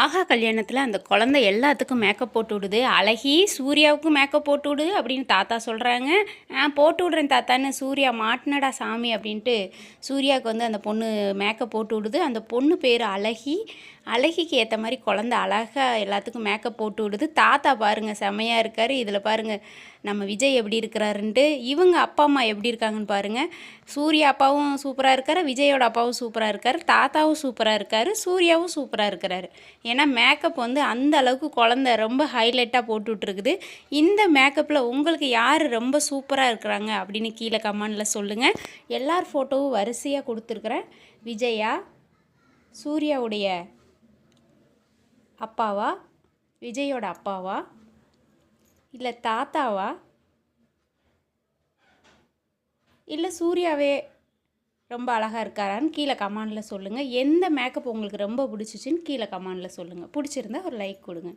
ஆஹா கல்யாணத்தில் அந்த குழந்தை எல்லாத்துக்கும் மேக்கப் போட்டு விடுது. அழகி சூர்யாவுக்கும் மேக்கப் போட்டு விடு அப்படின்னு தாத்தா சொல்கிறாங்க ஆ போட்டு விடுறேன் தாத்தான்னு சூர்யா மாட்டினடா சாமி அப்படின்ட்டு சூர்யாவுக்கு வந்து அந்த பொண்ணு மேக்கப் போட்டு விடுது. அந்த பொண்ணு பேர் அழகி. அழகிக்கு ஏற்ற மாதிரி குழந்த அழகாக எல்லாத்துக்கும் மேக்கப் போட்டு விடுது. தாத்தா பாருங்கள் செமையாக இருக்கார். இதில் பாருங்கள் நம்ம விஜய் எப்படி இருக்கிறாருன்ட்டு இவங்க அப்பா அம்மா எப்படி இருக்காங்கன்னு பாருங்கள் சூர்யா அப்பாவும் சூப்பராக இருக்கார் விஜயோட அப்பாவும் சூப்பராக இருக்கார் தாத்தாவும் சூப்பராக இருக்கார் சூர்யாவும் சூப்பராக இருக்கிறாரு. ஏன்னா மேக்கப் வந்து அந்த அளவுக்கு குழந்த ரொம்ப ஹைலைட்டாக போட்டுட்ருக்குது. இந்த மேக்கப்பில் உங்களுக்கு யார் ரொம்ப சூப்பராக இருக்கிறாங்க அப்படின்னு கீழே கமெண்டில் சொல்லுங்கள் எல்லார் ஃபோட்டோவும் வரிசையாக கொடுத்துருக்குறேன். விஜயா சூர்யாவுடைய அப்பாவா? விஜயோட அப்பாவா? இல்லை தாத்தாவா? இல்லை சூர்யாவே ரொம்ப அழகாக இருக்காரான்னு கீழே கமாண்டில் சொல்லுங்கள் எந்த மேக்கப் உங்களுக்கு ரொம்ப பிடிச்சிச்சின்னு கீழே கமாண்டில் சொல்லுங்கள் பிடிச்சிருந்தா ஒரு லைக் கொடுங்க.